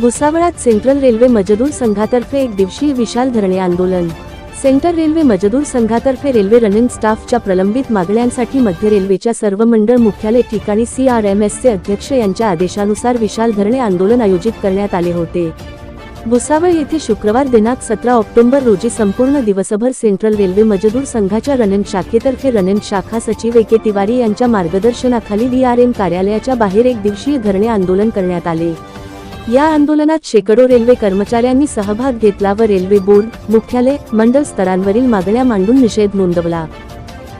भुसावळात central railway मजदूर संघातर्फे एक दिवसीय विशाल धरणे आंदोलन. सेंट्रल रेल्वे मजदूर संघातर्फे रेल्वे रनिंग स्टाफच्या प्रलंबित मागण्यांसाठी मध्य रेल्वेच्या सर्व मंडळ मुख्यालय ठिकाणी सी आर एम एसचे अध्यक्ष यांच्या आदेशानुसार विशाल धरणे आंदोलन आयोजित करण्यात आले होते. भुसावळ येथे शुक्रवार दिनांक सतरा ऑक्टोबर रोजी संपूर्ण दिवसभर सेंट्रल रेल्वे मजदूर संघाच्या रनन शाखेतर्फे रनन शाखा सचिव ए के तिवारी यांच्या मार्गदर्शनाखाली डी आर एम कार्यालयाच्या बाहेर एक दिवसीय धरणे आंदोलन करण्यात आले. या आंदोलनात शेकडो रेल्वे कर्मचाऱ्यांनी सहभाग घेतला व रेल्वे बोर्ड मुख्यालय मंडळ स्तरांवरील मागण्या मांडून निषेध नोंदवला.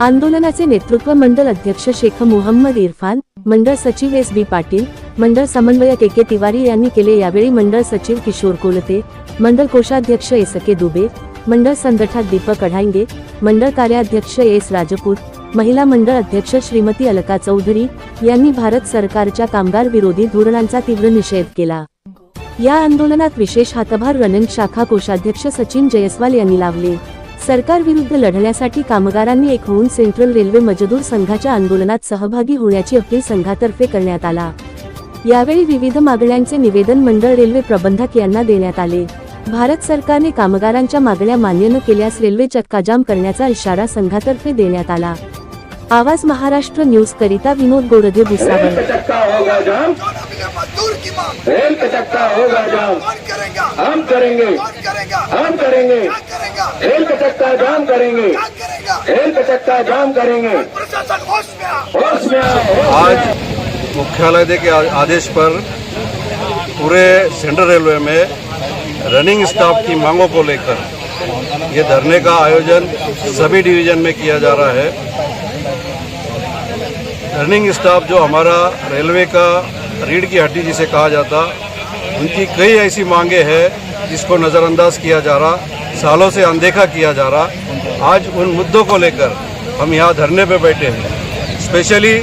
आंदोलनाचे नेतृत्व मंडळ अध्यक्ष शेख मोहम्मद इरफान मंडळ सचिव एस बी पाटील मंडळ समन्वयक ए के तिवारी यांनी केले. यावेळी मंडळ सचिव किशोर कोलते मंडळ कोषाध्यक्ष एस के दुबे मंडळ संघटक दीपक अढांगे मंडळ कार्याध्यक्ष एस राजपूत महिला मंडळ अध्यक्ष श्रीमती अलका चौधरी यांनी भारत सरकारच्या कामगार विरोधी धोरणांचा तीव्र निषेध केला. या आंदोलनात विशेष हातभार रणन शाखा कोषाध्यक्ष सचिन जयस्वाल यांनी लावले. सरकारविरुद्ध लढण्यासाठी कामगारांनी एक होऊन सेंट्रल रेल्वे मजदूर संघाच्या आंदोलनात सहभागी होण्याची अपील संघातर्फे करण्यात आला. यावेळी विविध मागण्यांचे निवेदन मंडळ रेल्वे प्रबंधक यांना देण्यात आले. भारत सरकारने कामगारांच्या मागण्या मान्य न केल्यास रेल्वे चक्काजाम करण्याचा इशारा संघातर्फे देण्यात आला. आवाज महाराष्ट्र न्यूज करिता विनोद गोरधे भुसावळ. मजदूर की मांग। रेल का चक्का होगा जाम कौन करेगा? हम करेंगे। कौन करेगा? हम करेंगे। करेगा? रेल का चक्का जाम करेंगे। करेगा? रेल का चक्का जाम करेंगे। प्रशासन होश में होश में आओ, होश में आओ। आज मुख्यालय के आदेश पर पूरे सेंट्रल रेलवे में रनिंग स्टाफ की मांगों को लेकर ये धरने का आयोजन सभी डिवीज़न में किया जा रहा है। रनिंग स्टाफ जो हमारा रेलवे का रीढ़ की हड्डी जिसे कहा जाता, उनकी कई ऐसी मांगे हैं जिसको नज़रअंदाज किया जा रहा, सालों से अनदेखा किया जा रहा। आज उन मुद्दों को लेकर हम यहाँ धरने पे बैठे हैं। स्पेशली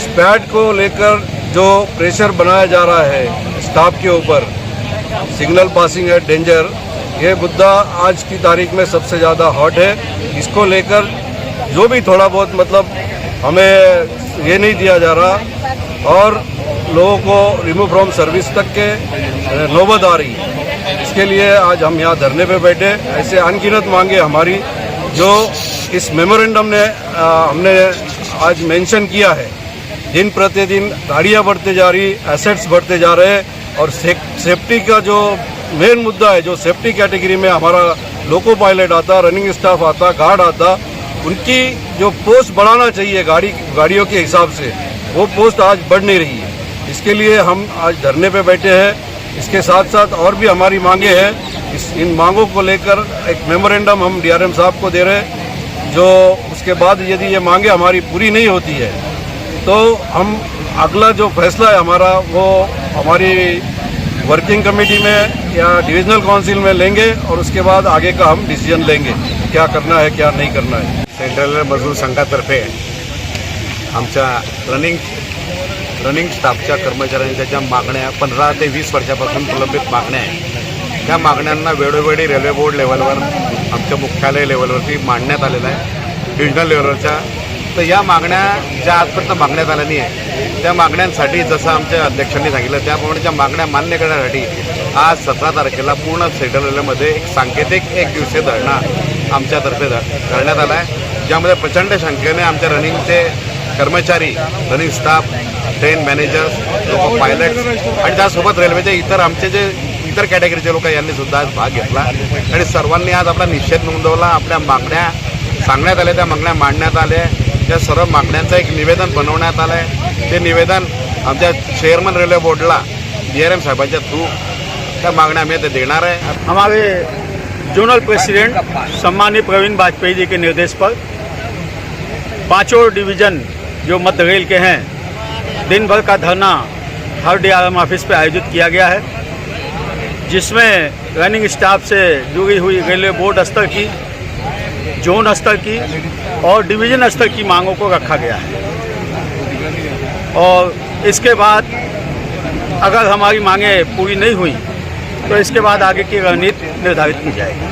स्पैड को लेकर जो प्रेशर बनाया जा रहा है स्टाफ के ऊपर, सिग्नल पासिंग है, डेंजर, ये मुद्दा आज की तारीख में सबसे ज़्यादा हॉट है। इसको लेकर जो भी थोड़ा बहुत मतलब हमें ये नहीं दिया जा रहा। और लोगों को रिमूव फ्रॉम सर्विस तक के नौबत आ रही है। इसके लिए आज हम यहाँ धरने पे बैठे ऐसे अनगिनत मांगे हमारी जो इस मेमोरेंडम ने अ, हमने आज मेंशन किया है। दिन प्रतिदिन गाड़ियाँ बढ़ते जा रही एसेट्स बढ़ते जा रहे और सेक- सेफ्टी का जो मेन मुद्दा है जो सेफ्टी कैटेगरी में हमारा लोको पायलट आता रनिंग स्टाफ आता गार्ड आता उनकी जो पोस्ट बढ़ाना चाहिए गाड़ी गाड़ियों के हिसाब से वो पोस्ट आज बढ़ नहीं रही है। इसके लिए हम आज धरने पे बैठे हैं। इसके साथ साथ और भी हमारी मांगे हैं। इस, इन मांगों को लेकर एक मेमोरेंडम हम डीआरएम साहब को दे रहे हैं, जो उसके बाद यदि ये मांगे हमारी पूरी नहीं होती है तो हम अगला जो फैसला है हमारा, वो हमारी वर्किंग कमेटी में या डिविजनल काउंसिल में लेंगे और उसके बाद आगे का हम डिसीज़न लेंगे, क्या करना है, क्या नहीं करना है। सेंट्रल मजदूर संघातर्फे आमच्या रनिंग रनिंग स्टाफच्या कर्मचाऱ्यांच्या ज्या मागण्या पंधरा ते वीस वर्षापासून प्रलंबित मागण्या आहेत. त्या मागण्यांना वेळोवेळी रेल्वे बोर्ड लेवलवर आमच्या मुख्यालय लेवलवरती मांडण्यात आलेलं आहे. डिव्हिजनल लेवलवरच्या तर या मागण्या ज्या आजपर्यंत मागण्यात आल्या नाही आहे त्या मागण्यांसाठी जसं आमच्या अध्यक्षांनी सांगितलं त्याप्रमाणे त्या मागण्या मान्य करण्यासाठी आज सतरा तारखेला पूर्ण सेंट्रल रेल्वेमध्ये एक सांकेतिक एक दिवसीय धरणा आमच्यातर्फे ध करण्यात आला आहे ज्यामध्ये प्रचंड संख्येने आमच्या रनिंगचे कर्मचारी रनिंग स्टाफ ट्रेन मॅनेजर्स लोक पायलट्स आणि त्यासोबत रेल्वेचे इतर आमचे जे इतर कॅटेगरीचे लोक यांनी सुद्धा आज भाग घेतला. आणि सर्वांनी आज आपला निषेध नोंदवला. आपल्या मागण्या सांगण्यात आल्या त्या मागण्या मांडण्यात आल्या. त्या सर्व मागण्यांचं एक निवेदन बनवण्यात आलं आहे ते निवेदन आमच्या चेअरमन रेल्वे बोर्डला डी आर एम साहेबांच्या थ्रू त्या मागण्या आम्ही ते देणार आहे. हमारे जोनल प्रेसिडेंट सम्मानित प्रवीण वाजपेयी जी के निर्देश पर पांचों डिवीजन जो मध्य रेल के हैं दिन भर का धरना हर डीआरएम ऑफ़िस पर आयोजित किया गया है, जिसमें रनिंग स्टाफ से जुड़ी हुई रेलवे बोर्ड स्तर की, जोन स्तर की और डिवीज़न स्तर की मांगों को रखा गया है। और इसके बाद अगर हमारी मांगें पूरी नहीं हुई तो इसके बाद आगे की रणनीति निर्धारित की जाएगी।